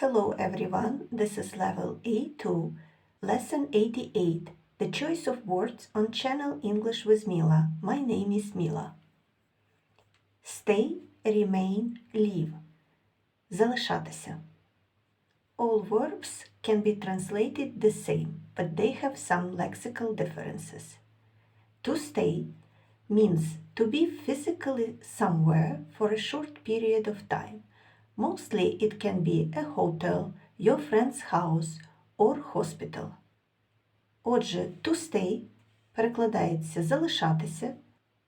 Hello everyone, this is level A2, lesson 88, the choice of words on channel English with Mila. My name is Mila. Stay, remain, leave. Залишатися. All verbs can be translated the same, but they have some lexical differences. To stay means to be physically somewhere for a short period of time. Mostly it can be a hotel, your friend's house or hospital. Отже, to stay перекладається залишатися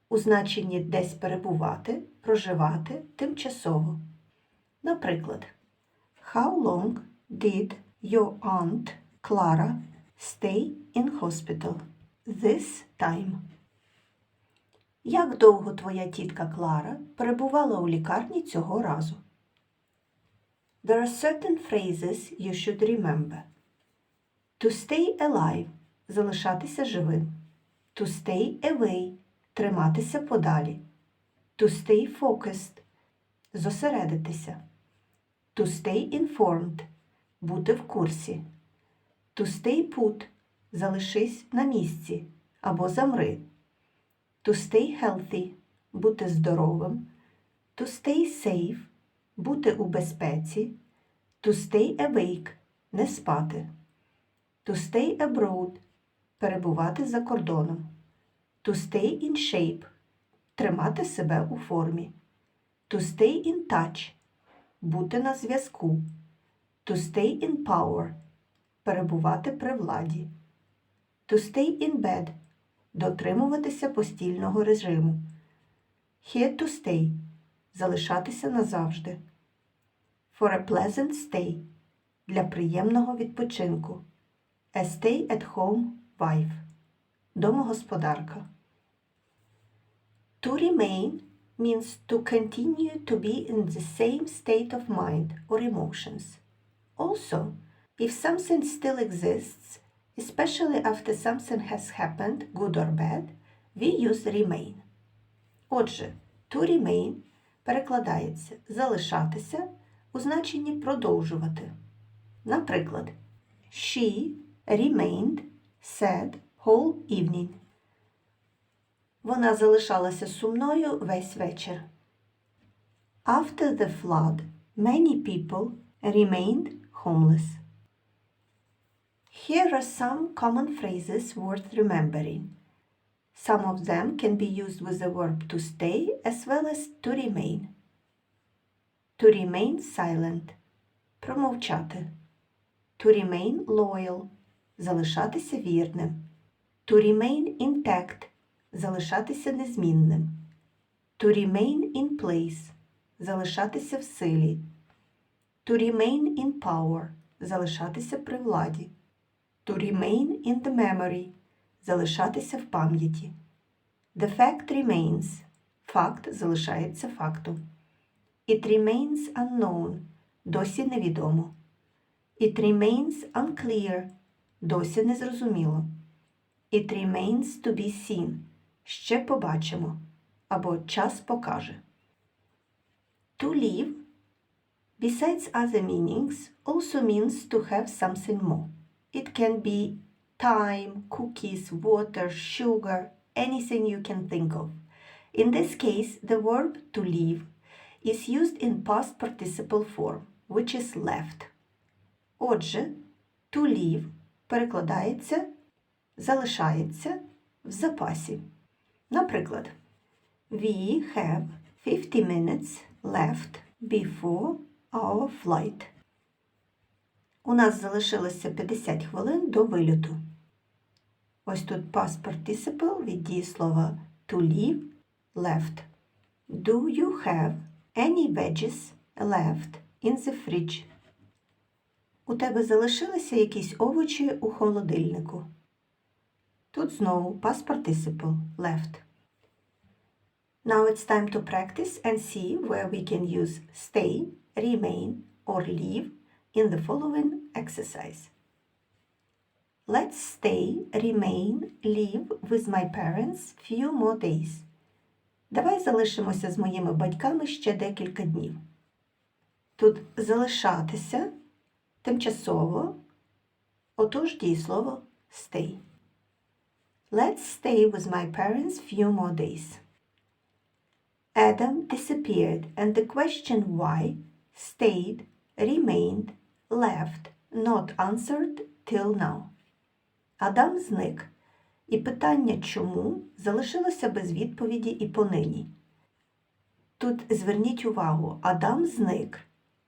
у значенні десь перебувати, проживати тимчасово. Наприклад, How long did your aunt Clara stay in hospital this time? Як довго твоя тітка Клара перебувала у лікарні цього разу? There are certain phrases you should remember. To stay alive – залишатися живим. To stay away – триматися подалі. To stay focused – зосередитися. To stay informed – бути в курсі. To stay put – залишись на місці або замри. To stay healthy – бути здоровим. To stay safe – бути у безпеці. To stay awake – не спати. To stay abroad – перебувати за кордоном. To stay in shape – тримати себе у формі. To stay in touch – бути на зв'язку. To stay in power – перебувати при владі. To stay in bed – дотримуватися постільного режиму. Here to stay – залишатися назавжди. For a pleasant stay – для приємного відпочинку. A stay at home wife – домогосподарка. To remain means to continue to be in the same state of mind or emotions. Also, if something still exists, especially after something has happened, good or bad, we use remain. Отже, to remain перекладається залишатися у значенні продовжувати. Наприклад, she remained sad whole evening. Вона залишалася сумною весь вечір. After the flood, many people remained homeless. Here are some common phrases worth remembering. Some of them can be used with the verb to stay as well as to remain. To remain silent промовчати. To remain loyal залишатися вірним. To remain intact залишатися незмінним. To remain in place залишатися в силі. To remain in power залишатися при владі. To remain in the memory залишатися в пам'яті. The fact remains факт залишається фактом. It remains unknown досі невідомо. It remains unclear досі незрозуміло. It remains to be seen ще побачимо або час покаже. To live, besides other meanings, also means to have something more. It can be time, cookies, water, sugar, anything you can think of. In this case, the verb to leave is used in past participle form, which is left. Отже, to leave перекладається залишається в запасі. Наприклад, we have 50 minutes left before our flight. У нас залишилося 50 хвилин до вильоту. Ось тут past participle від дієслова to leave left. Do you have any veggies left in the fridge? У тебе залишилися якісь овочі у холодильнику. Тут знову past participle left. Now it's time to practice and see where we can use stay, remain, or leave in the following exercise. Let's stay, remain, live with my parents few more days. Давай залишимося з моїми батьками ще декілька днів. Тут залишатися Тимчасово. Отож дієслово stay. Let's stay with my parents few more days. Adam disappeared and the question why stayed, remained, left, not answered till now. Адам зник, і питання чому залишилося без відповіді і понині. Тут зверніть увагу, Адам зник,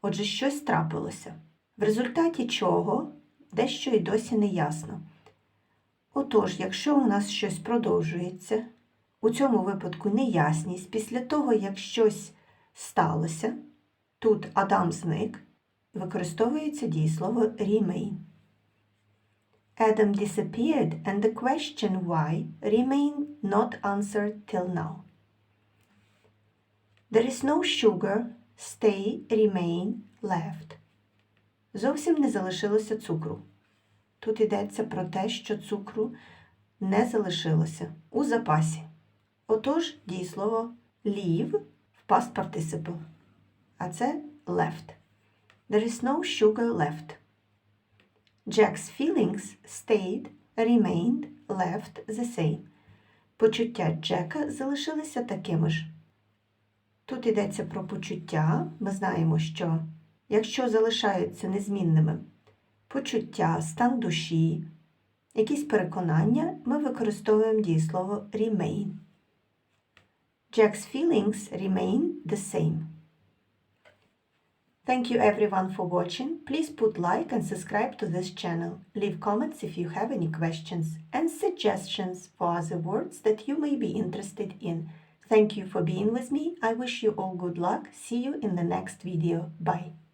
отже, щось трапилося, в результаті чого дещо й досі не ясно. Отож, якщо у нас щось продовжується, у цьому випадку неясність, після того, як щось сталося, тут Адам зник, використовується дієслово remain. Adam disappeared and the question why remained not answered till now. There is no sugar, stay, remain, left. Зовсім не залишилося цукру. Тут йдеться про те, що цукру не залишилося у запасі. Отож, дієслово leave в past participle. А це left. There is no sugar left. Jack's feelings stayed, remained, left the same. Почуття Джека залишилися такими ж. Тут йдеться про почуття. Ми знаємо, що якщо залишаються незмінними почуття, стан душі, якісь переконання, ми використовуємо дієслово remain. Jack's feelings remain the same. Thank you everyone for watching. Please put like and subscribe to this channel. Leave comments if you have any questions and suggestions for other words that you may be interested in. Thank you for being with me. I wish you all good luck. See you in the next video. Bye.